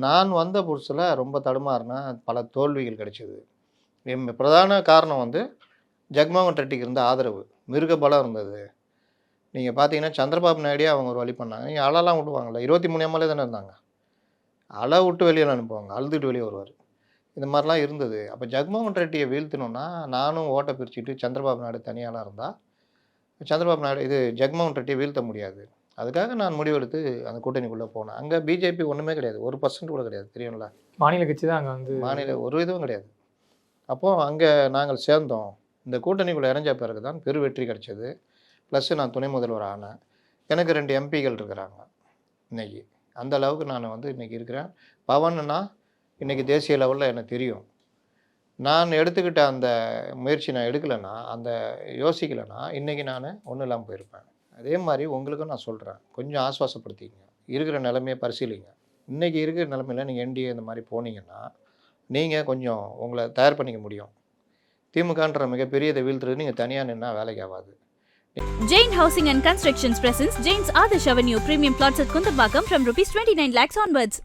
நான் வந்த புதுசில் ரொம்ப தடுமாறினா பல தோல்விகள் கிடைச்சிது. என் பிரதான காரணம் வந்து ஜெகமோகன் ரெட்டிக்கு இருந்த ஆதரவு. மிருக பலம் இருந்தது. நீங்கள் பார்த்தீங்கன்னா சந்திரபாபு நாயுடே அவங்க ஒரு வழி பண்ணாங்க. நீங்கள் அழலாம் விடுவாங்கல்ல இருபத்தி மூணு எம்எல்ஏ தானே இருந்தாங்க. அழ விட்டு வெளியில் அனுப்புவாங்க. அழுதுட்டு வெளியே வருவார். இந்த மாதிரிலாம் இருந்தது. அப்போ ஜெகமோகன் ரெட்டியை வீழ்த்தணும்னா நானும் ஓட்டை பிரிச்சுட்டு சந்திரபாபு நாயுடு தனியாலாம் இருந்தால் சந்திரபாபு நாயுடு இது ஜெகமோகன் ரெட்டியை வீழ்த்த முடியாது. அதுக்காக நான் முடிவெடுத்து அந்த கூட்டணிக்குள்ளே போனேன். அங்கே பிஜேபி ஒன்றுமே கிடையாது. ஒரு பர்சன்ட் கூட கிடையாது. தெரியும்ல? மாநில கட்சி தான் அங்கே வந்து மாநில ஒரு இதுவும் கிடையாது. அப்போது அங்கே நாங்கள் சேர்ந்தோம். இந்த கூட்டணிக்குள்ளே இணைஞ்ச பிறகு தான் பெரு வெற்றி கிடைச்சது. ப்ளஸ் நான் துணை முதல்வர் ஆனேன். எனக்கு ரெண்டு எம்பிகள் இருக்கிறாங்க இன்னைக்கு. அந்த அளவுக்கு நான் வந்து இன்னைக்கு இருக்கிறேன். பவன்னா இன்னைக்கு தேசிய லெவலில் எனக்கு தெரியும். நான் எடுத்துக்கிட்ட அந்த முயற்சி நான் எடுக்கலைன்னா அந்த யோசிக்கலைன்னா இன்றைக்கி நான் ஒன்றும் இல்லாமல் போயிருப்பேன். அதே மாதிரி உங்களுக்கும் நான் சொல்கிறேன் கொஞ்சம் ஆஸ்வாசப்படுத்திங்க இருக்கிற நிலைமையை பரிசீலிங்க. இன்றைக்கி இருக்கிற நிலமையில நீங்கள் என்டிஏ இந்த மாதிரி போனீங்கன்னா நீங்கள் கொஞ்சம் உங்களை தயார் பண்ணிக்க முடியும். திமுகன்ற மிகப்பெரியதை வீழ்த்துறது நீங்கள் தனியாக நின்னா வேலைக்கு ஆகாது. Jain Housing and Constructions presents Jain's Adarsh Avenue Premium Plots at Kundambakam from rupees 29 lakhs onwards.